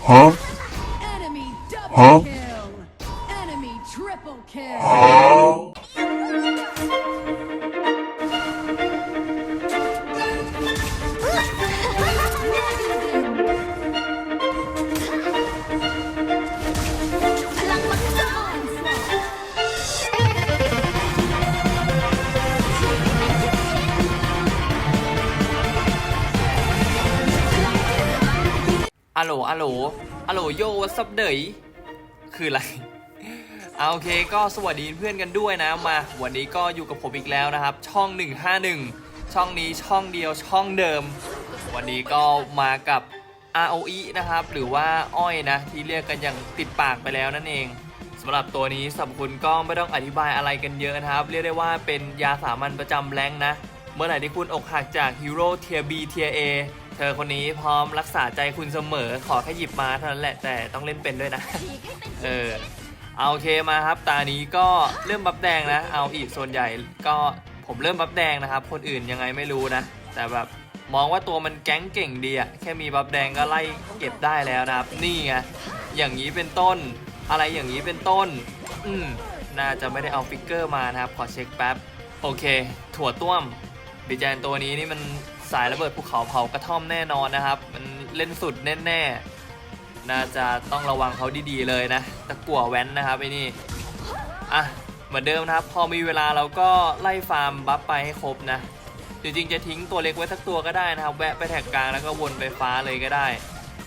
Huh? Enemy double Huh? kill. Enemy triple kill. ลอะโหลอะโหลโยวัสับเดยคืออะไรเอาโอเคก็สวัสดีเพื่อนกันด้วยนะมา วันนี้ก็อยู่กับผมอีกแล้วนะครับ ช่อง 151 ช่องนี้ช่องเดียวช่องเดิม วันนี้ก็มากับ ROE นะครับ หรือว่าอ้อยนะ ที่เรียกกันอย่างติดปากไปแล้วนั่นเองสำหรับตัวนี้สรรพคุณก็ไม่ต้องอธิบายอะไรกันเยอะนะครับ เรียกได้ว่าเป็นยาสามัญประจำแรงนะ เมื่อไหร่ที่คุณอกหักจากฮีโร่เทียบีเทียเอ เธอคนนี้พร้อมรักษาใจคุณเสมอขอแค่หยิบมาเท่านั้นแหละแต่ต้องเล่นเป็นด้วยนะ เออเอาโอเคมาครับตานี้ก็เริ่มบัฟแดงนะ เอาอีกส่วนใหญ่ก็ผมเริ่มบัฟแดงนะครับ คนอื่นยังไงไม่รู้นะ แต่แบบมองว่าตัวมันแก๊งเก่งดีอะแค่มีบัฟแดงก็ไล่เก็บได้แล้วนะครับ นี่ไงอย่างนี้เป็นต้น อะไรอย่างนี้เป็นต้น อืมน่าจะไม่ได้เอาฟิกเกอร์มานะครับ ขอเช็คแป๊บ โอเค ถั่วต้วมดิจานตัวนี้นี่มัน สายระเบิดภูเขาเผากระท่อมแน่นอนนะครับ มันเล่นสุดแน่ๆ น่าจะต้องระวังเขาดีๆเลยนะตะกั่วแว้นนะครับไอ้นี่อะเหมือนเดิมนะครับ พอมีเวลาเราก็ไล่ฟาร์มบัฟไปให้ครบนะจริงๆจะทิ้งตัวเล็กไว้สักตัวก็ได้นะครับ แวะไปแท็กกลางแล้วก็วนไปฟ้าเลยก็ได้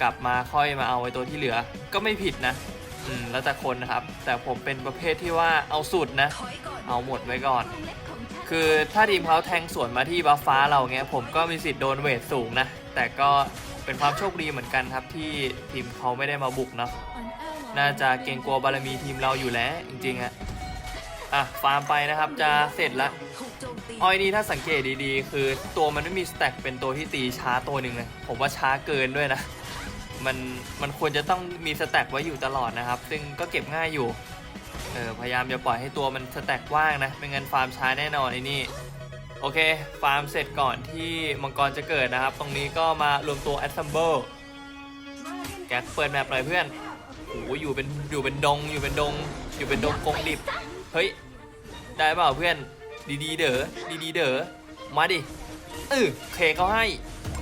กลับมาค่อยมาเอาไว้ตัวที่เหลือ ก็ไม่ผิดนะ อืมแล้วแต่คนนะครับ แต่ผมเป็นประเภทที่ว่าเอาสุดนะ เอาหมดไว้ก่อน คือถ้าทีมเขาแทงสวนมาที่บัฟฟ้าเราเงี้ยผมก็มีสิทธิ์โดนเวทสูงนะ แต่ก็เป็นความโชคดีเหมือนกันครับที่ทีมเขาไม่ได้มาบุกเนาะน่าจะเกรงกลัวบารมีทีมเราอยู่แล้วจริงๆอะอะฟาร์มไปนะครับจะเสร็จละออยนี่ถ้าสังเกตดีๆ คือตัวมันไม่มีสแต็กเป็นตัวที่ตีช้าตัวหนึ่งเลยผมว่าช้าเกินด้วยนะมันมันควรจะต้องมีสแต็กไว้อยู่ตลอดนะครับ ซึ่งก็เก็บง่ายอยู่ เออพยายามอย่าปล่อยให้ตัวมันสแต็กว่างนะไม่งั้นฟาร์มช้าแน่นอนไอ้นี่โอเค ฟาร์มเสร็จก่อนที่มังกรจะเกิดนะครับ ตรงนี้ก็มารวมตัว Assemble แก๊กเปิดแมปหน่อยเพื่อนโอ้อยู่เป็นอยู่เป็นดง อยู่เป็นดง อยู่เป็นดงกงดิบ เฮ้ย ได้เปล่าเพื่อน ดีๆ เด๋อดีๆ เด๋อมาดิเออเคเขาให้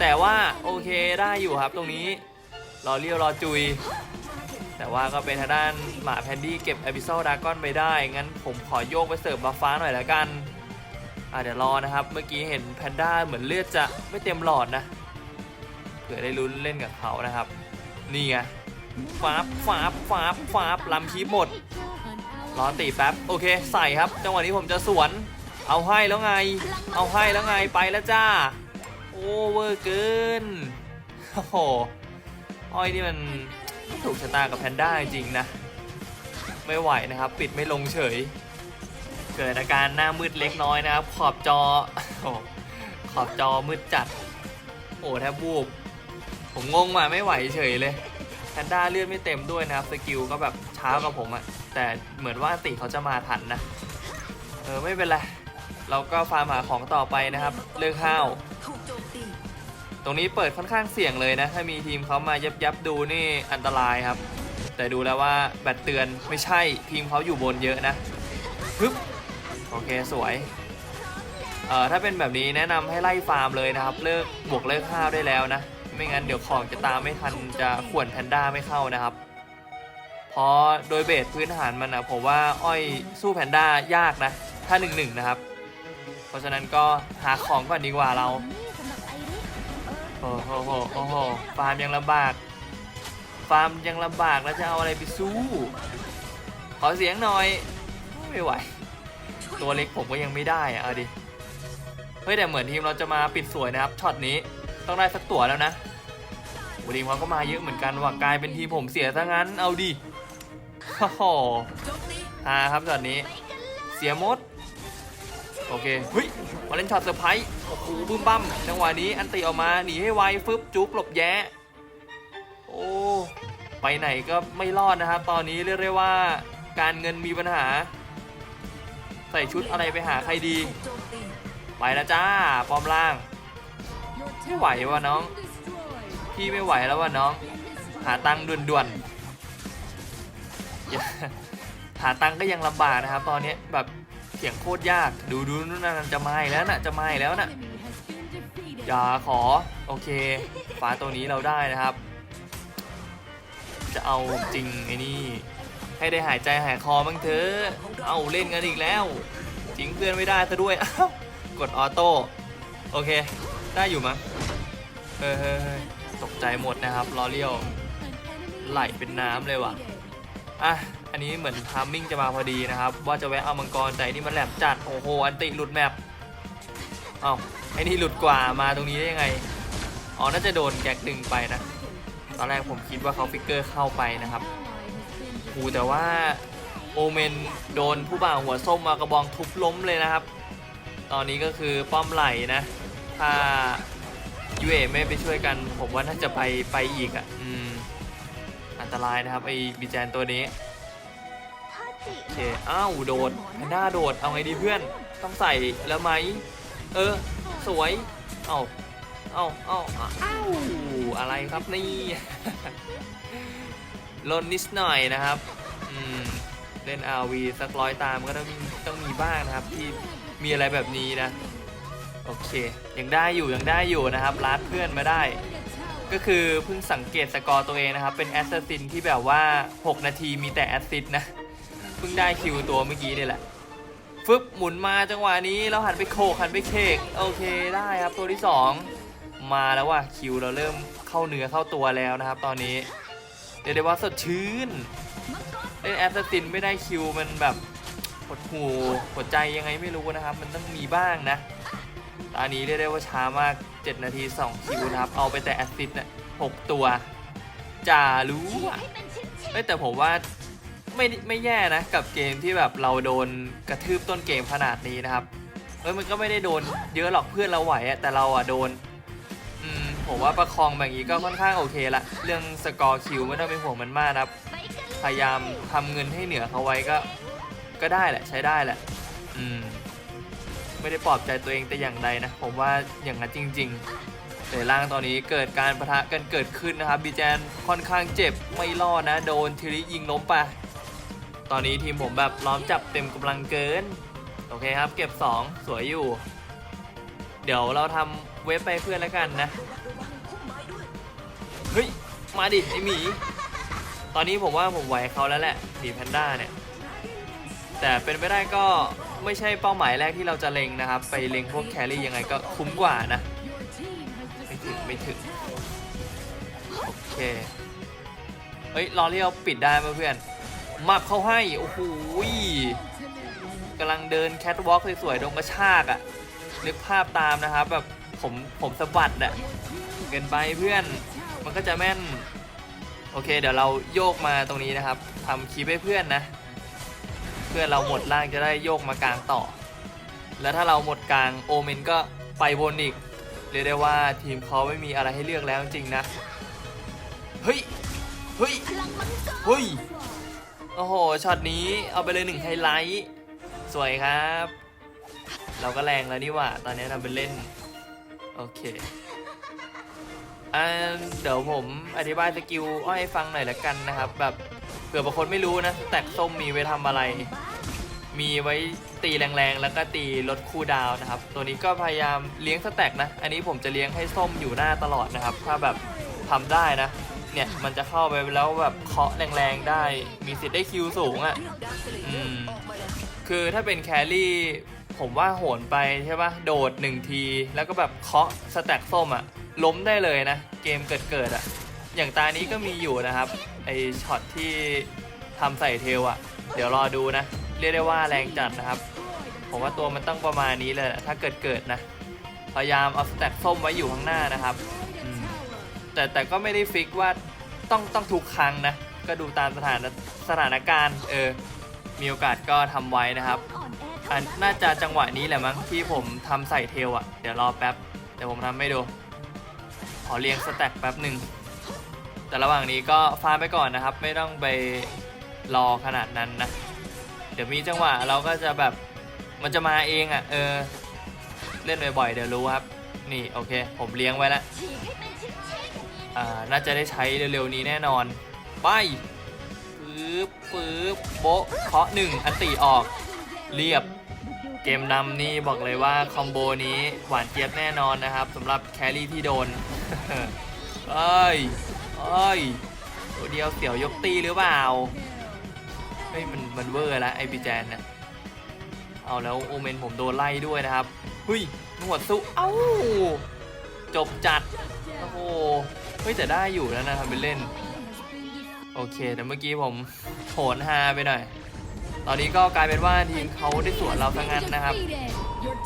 แต่ว่าโอเคได้อยู่ครับตรงนี้ รอเลี้ยวรอจุย แต่ว่าก็เป็นทางด้านหมาแพนดี้เก็บ a อ y s ซดากอนไปได้ งั้นผมขอโยกไปเสิร์ฟบัฟฟ้าหน่อยละกันอะเดี๋ยวรอนะครับ เมื่อกี้เห็นแพนด้าเหมือนเลือดจะไม่เต็มหลอดนะ เผื่อได้ลุ้นเล่นกับเขานะครับ นี่ไงฟาบฟาบฟาบฟาบลำคีบหมด รอตีแป๊บ โอเค ใส่ครับ จังหวะนี้ผมจะสวน เอาให้แล้วไง เอาให้แล้วไง ไปแล้วจ้า โอเวอร์เกิน โอ้โหอ้อยนี่มัน ถูกชะตากับแพนด้าจริงนะ ไม่ไหวนะครับ ปิดไม่ลงเฉย เกิดอาการหน้ามืดเล็กน้อยนะครับ ขอบจอโอ้ขอบจอมืดจัด โอ้แทบบูบ ผมงงมาไม่ไหวเฉยเลยแพนด้าเลือดไม่เต็มด้วยนะครับ สกิลก็แบบช้ากว่าผมอะแต่เหมือนว่าติเขาจะมาทันนะ เออไม่เป็นไร เราก็ฟาร์มหาของต่อไปนะครับ เลือกข้าว ตรงนี้เปิดค่อนข้างเสี่ยงเลยนะ ถ้ามีทีมเขามายับยับดูนี่อันตรายครับ แต่ดูแล้วว่าแบตเตือนไม่ใช่ทีมเขาอยู่บนเยอะนะฮึบโอเคสวยเอ่อถ้าเป็นแบบนี้แนะนำให้ไล่ฟาร์มเลยนะครับเลิกบวกเลิกข้าวได้แล้วนะ ไม่งั้นเดี๋ยวของจะตามไม่ทันจะขวนแพนด้าไม่เข้านะครับเพราะโดยเบสพื้นฐานมันนะผมว่าอ้อยสู้แพนด้ายากนะ ถ้าหนึ่งหนึ่งนะครับ เพราะฉะนั้นก็หาของก่อนดีกว่าเรา อ้โหโหโอ้โหฟาร์มยังลำบาก ฟาร์มยังลำบากแล้วจะเอาอะไรไปสู้ ขอเสียงหน่อย ไม่ไหว ตัวเล็กผมก็ยังไม่ได้อะเอาดิ เฮ้ยแต่เหมือนทีมเราจะมาปิดสวยนะครับ ช็อตนี้ต้องได้สักตัวแล้วนะโอ้ทีมเขาก็มาเยอะเหมือนกันว่ากลายเป็นทีมผมเสียซะงั้น เอาดิโอ้โหฮาครับช็อตนี้ เสียมด โอเคเฮ้ยมาเล่นช็อตเซอร์ไพรส์ อ้โหบึ้มบั้มจังหวะนี้อันติออกมาหนีให้ไวฟึบจุกหลบแย้โอ้ไปไหนก็ไม่รอดนะครับ ตอนนี้เรียกได้ว่าการเงินมีปัญหา ใส่ชุดอะไรไปหาใครดี ไปแล้วจ้าปอมล่าง ไม่ไหวว่ะน้อง พี่ไม่ไหวแล้วว่ะน้อง หาตังค์ด่วนๆหาตังค์ก็ยังลำบากนะครับ ตอนนี้แบบ สียงโคตรยาก ดูดูนู่นนั่นจะมาแล้วน่ะจะมาแล้วน่ะอย่าขอโอเคฟ้าตัวนี้เราได้นะครับ จะเอาจริงไอ้นี่ให้ได้หายใจหายคอบ้างเถอะเอาเล่นกันอีกแล้วทิ้งเพื่อนไม่ได้ซะด้วยกดออโต้โอเค ได้อยู่มั้งเฮ้ยตกใจหมดนะครับลอเลียวไหลเป็นน้ำเลยว่ะอะ อันนี้เหมือนทามมิ่งจะมาพอดีนะครับ ว่าจะแวะเอามังกรแต่นี่มันแหลมจัดโอ้โหอันติหลุดแมปเอ้าไอ้นี่หลุดกว่ามาตรงนี้ได้ยังไงอ๋อน่าจะโดนแก๊กดึงไปนะ ตอนแรกผมคิดว่าเขาฟิกเกอร์เข้าไปนะครับโอ้แต่ว่าโอเมนโดนผู้บ่าวหัวส้มมากระบองทุบล้มเลยนะครับ ตอนนี้ก็คือป้อมไหลนะ ถ้ายูเอไม่ไปช่วยกันผมว่าน่าจะไปไปอีกอะ อืม อันตรายนะครับไอ้บีแจนตัวนี้ โอเคอ้าวโดดแพนด้าโดดเอาไงดีเพื่อนต้องใส่แล้วไหมเออ สวย เอ้าเอ้าเอ้าอ้าวอะไรครับนี่ลนนิดหน่อยนะครับอืมเล่น RV สักร้อยตามก็ต้องมีต้องมีบ้างนะครับที่มีอะไรแบบนี้นะ โอเค ยังได้อยู่ ยังได้อยู่นะครับลัดเพื่อนมาได้ ก็คือเพิ่งสังเกตสกอร์ตัวเองนะครับ เป็นแอสซัสซินที่แบบว่า 6 นาทีมีแต่แอสซิสนะ พิ่งได้คิวตัวเมื่อกี้นี่แหละฟึบหมุนมาจังหวะนี้แล้วหันไปโขกหันไปเคกโอเคได้ครับตัวที่ 2 มาแล้วว่ะคิวเราเริ่มเข้าเนื้อเข้าตัวแล้วนะครับ ตอนนี้เรียกได้ว่าสดชื่นเล่นแอสซัสซินไม่ได้คิวมันแบบหดหูหัวใจยังไงไม่รู้นะครับ มันต้องมีบ้างนะตอนนี้เรียกได้ว่าช้ามาก 7 นาที 2 คิวนะครับ เอาไปแต่แอสซิสต์น่ะ6ตัวจ่ารู้อะแต่ผมว่า ไม่ไม่แย่นะกับเกมที่แบบเราโดนกระทืบต้นเกมขนาดนี้นะครับเอ้ยมันก็ไม่ได้โดนเยอะหรอกเพื่อนเราไหวอะแต่เราอะโดนอืมผมว่าประคองแบบนี้ก็ค่อนข้างโอเคละเรื่องสกอร์คิวไม่ต้องเป็นห่วงมันมากนะครับ พยายามทำเงินให้เหนือเขาไว้ก็ ก็ได้แหละใช้ได้แหละ อืม ไม่ได้ปลอบใจตัวเองแต่อย่างใดนะผมว่าอย่างนั้นจริงๆแต่ล่างตอนนี้เกิดการประทะกันเกิดขึ้นนะครับบีแจนค่อนข้างเจ็บไม่รอดนะ โดนทีริยิงล้มไป ตอนนี้ทีมผมแบบล้อมจับเต็มกำลังเกิน โอเคครับ เก็บ 2 สวยอยู่ เดี๋ยวเราทำเว็บไปเพื่อนแล้วกันนะ เฮ้ย มาดิไอหมี ตอนนี้ผมว่าผมไหวเขาแล้วแหละหมีแพนด้าเนี่ย แต่เป็นไปได้ก็ไม่ใช่เป้าหมายแรกที่เราจะเล็งนะครับ ไปเล็งพวกแครี่ยังไงก็คุ้มกว่านะ ไม่ถึงไม่ถึง โอเค เฮ้ย รอเรียวปิดได้ไหมเพื่อน มับเข้าให้ โอ้โหกำลังเดินแคทวอล์กสวยๆตรงกระชากอะ่ะ นึกภาพตามนะครับ แบบผมผมสะบัดอะ่ะเกินไปเพื่อน มันก็จะแม่น โอเค เดี๋ยวเราโยกมาตรงนี้นะครับทำคลิปให้เพื่อนนะ เพื่อนเราหมดล่างจะได้โยกมากลางต่อ แล้วถ้าเราหมดกลางโอเมนก็ไปบนอีกเรียกได้ว่าทีมเขาไม่มีอะไรให้เลือกแล้วจริงนะ เฮ้ย เฮ้ย เฮ้ย โอ้โห ช็อตนี้เอาไปเลยหนึ่งไฮไลท์ สวยครับ เราก็แรงแล้วนี่หว่า ตอนนี้ทำเป็นเล่น โอเคอ่าเดี๋ยวผมอธิบายสกิลอ้อยให้ฟังหน่อยละกันนะครับ แบบเผื่อบางคนไม่รู้นะ แตกส้มมีไว้ทำอะไร มีไว้ตีแรงๆ แล้วก็ตีลดคูลดาวน์นะครับ ตัวนี้ก็พยายามเลี้ยงสแต็กนะ อันนี้ผมจะเลี้ยงให้ส้มอยู่หน้าตลอดนะครับ ถ้าแบบทำได้นะ เนี่ยมันจะเข้าไปแล้วแบบเคาะแรงๆได้ มีสิทธิ์ได้คิวสูงอะ่ะอืมคือถ้าเป็นแครี่ผมว่าโหนไปใช่ปะโดดหนึ่งที แล้วก็แบบเคาะสแต็กส้มอะ่ะ ล้มได้เลยนะ เกมเกิดเกิดๆอะ่ะ อย่างตานี้ก็มีอยู่นะครับ ไอช็อตที่ทำใส่เทลอะ่ะ เดี๋ยวรอดูนะ เรียกได้ว่าแรงจัดนะครับ ผมว่าตัวมันต้องประมาณนี้เลยแหละถ้าเกิดเกิดนะ พยายามเอาสแต็กส้มไว้อยู่ข้างหน้านะครับ แต่แต่ก็ไม่ได้ฟิกว่าต้องต้องทุกครั้งนะ ก็ดูตามสถานสถานการณ์เออมีโอกาสก็ทำไว้นะครับอันน่าจะจังหวะนี้แหละมั้งที่ผมทำใส่เทลอะ่ะ เดี๋ยวรอแป๊บเดี๋ยวผมทำให้ดู ขอเรียงสแต็กแป๊บหนึ่งแต่ระหว่างนี้ก็ฟาร์มไปก่อนนะครับ ไม่ต้องไปรอขนาดนั้นนะ เดี๋ยวมีจังหวะเราก็จะแบบมันจะมาเองอะ่ะเออ เล่นบ่อยๆเดี๋ยวรู้ครับ นี่โอเค ผมเลี้ยงไว้แล้ว อ่าน่าจะได้ใช้เร็วๆนี้แน่นอน ไปปึ๊บปึ๊บโบ๊ะเคาะหนึ่งอันติออก เรียบเกมนำนี่บอกเลยว่าคอมโบนี้หวานเจี๊ยบแน่นอนนะครับสำหรับแครี่ที่โดนเอ้ยเอ้ยตัวเดียวเสี่ยวยกตีหรือเปล่าเฮ้ยมันมันเวอร์แล้วไอพีแจนเนี่ยเอาแล้วโอเมนผมโดนไล่ด้วยนะครับเฮ้ยหนวดสู้เอ้าจบจัด โอ้โห เฮ้ยแต่ได้อยู่แล้วนะทำเป็นเล่น โอเคแต่เมื่อกี้ผมโหนฮาไปหน่อย ตอนนี้ก็กลายเป็นว่าทีมเขาได้สวนเราทั้งนั้นนะครับ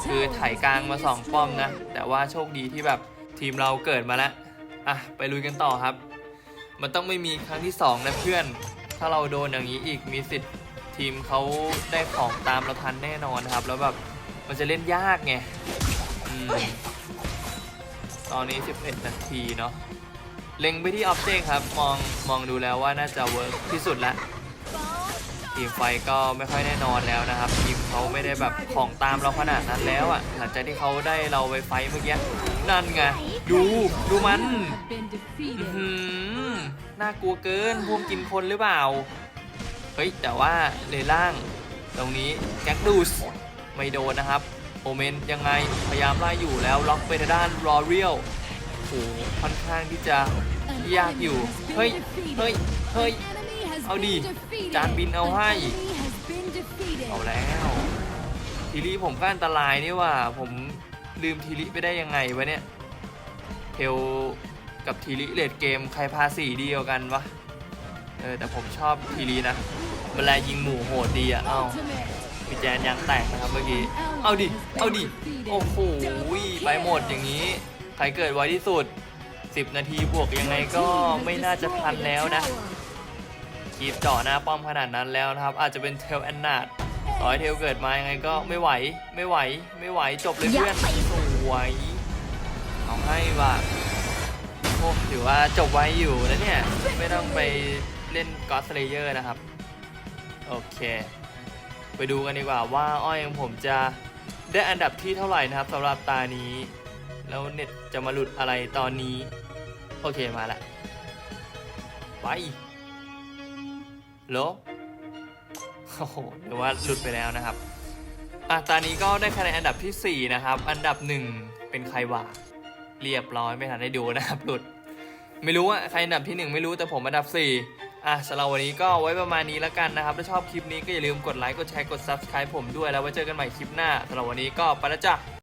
คือไถกลางมา2ป้อมนะ แต่ว่าโชคดีที่แบบทีมเราเกิดมาแล้ว อะ ไปลุยกันต่อครับ มันต้องไม่มีครั้งที่2นะเพื่อน ถ้าเราโดนอย่างนี้อีกมีสิทธิ์ทีมเขาได้ของตามเราทันแน่นอนครับ แล้วแบบมันจะเล่นยากไงอตอนนี้ 11 นาทีเนาะ เล็งไปที่ออบเจกครับ มองมองดูแล้วว่าน่าจะเวิร์กที่สุดละทีมไฟก็ไม่ค่อยแน่นอนแล้วนะครับ ทีมเขาไม่ได้แบบของตามเราขนาดนั้นแล้วอะหลังจากที่เขาได้เราไปไฟเมื่อกี้นั่นไงดูดูมันหือน่ากลัวเกินพวกกินคนหรือเปล่า เฮ้ย แต่ว่าเลนล่าง ตรงนี้แจ็คดูสไม่โดนนะครับโอเมนยังไงพยายามไล่อยู่แล้วล็อกไปทางด้านรอเรียลโอ้โหค่อนข้างที่จะ ยากอยู่ เฮ้ย เฮ้ย เฮ้ย เอาดิ จานบินเอาให้ เอาแล้วทีรีผมก็อันตรายนี่ว่า ผมลืมทีรีไปได้ยังไงวะเนี่ยเทลกับทีรีเลดเกมใครพาสีดีกว่ากันวะ เออแต่ผมชอบทีรีนะเวลายิงหมู่โหดดีอะเอ้ามีแจนยางแตกนะครับเมื่อกี้ เอาดิ เอาดิ โอ้โห ไปหมดอย่างนี้ ใครเกิดไวที่สุด 10 นาทีบวกยังไงก็ไม่น่าจะทันแล้วนะคีบเจาะหน้าป้อมขนาดนั้นแล้วนะครับ อาจจะเป็นเทลแอนนาดต่อให้เทลเกิดมายังไงก็ไม่ไหวไม่ไหวไม่ไหวจบเลยเพื่อนสวยเอาให้ว่ะโอ้ถือว่าจบไวอยู่นะเนี่ย ไม่ต้องไปเล่นก็อสเลเยอร์นะครับ โอเค ไปดูกันดีกว่าว่าอ้อยของผมจะได้อันดับที่เท่าไหร่นะครับสำหรับตานี้ แล้วเน็ตจะมาหลุดอะไรตอนนี้ โอเคมาละ ไปโหลโอ้โหหรือว่าหลุดไปแล้วนะครับ อะตอนนี้ก็ได้คะแนนอันดับที่ 4 นะครับ อันดับ 1 เป็นใครวะเรียบร้อยไม่ทันได้ดูนะครับหลุด ไม่รู้ว่าใครอันดับที่ 1 ไม่รู้แต่ผมอันดับ 4 อะสำหรับวันนี้ก็ไว้ประมาณนี้แล้วกันนะครับ ถ้าชอบคลิปนี้ก็อย่าลืมกดไลค์ กดแชร์ กด Subscribe ผมด้วย แล้วไว้เจอกันใหม่คลิปหน้าสำหรับวันนี้ก็ไปแล้วจ้ะ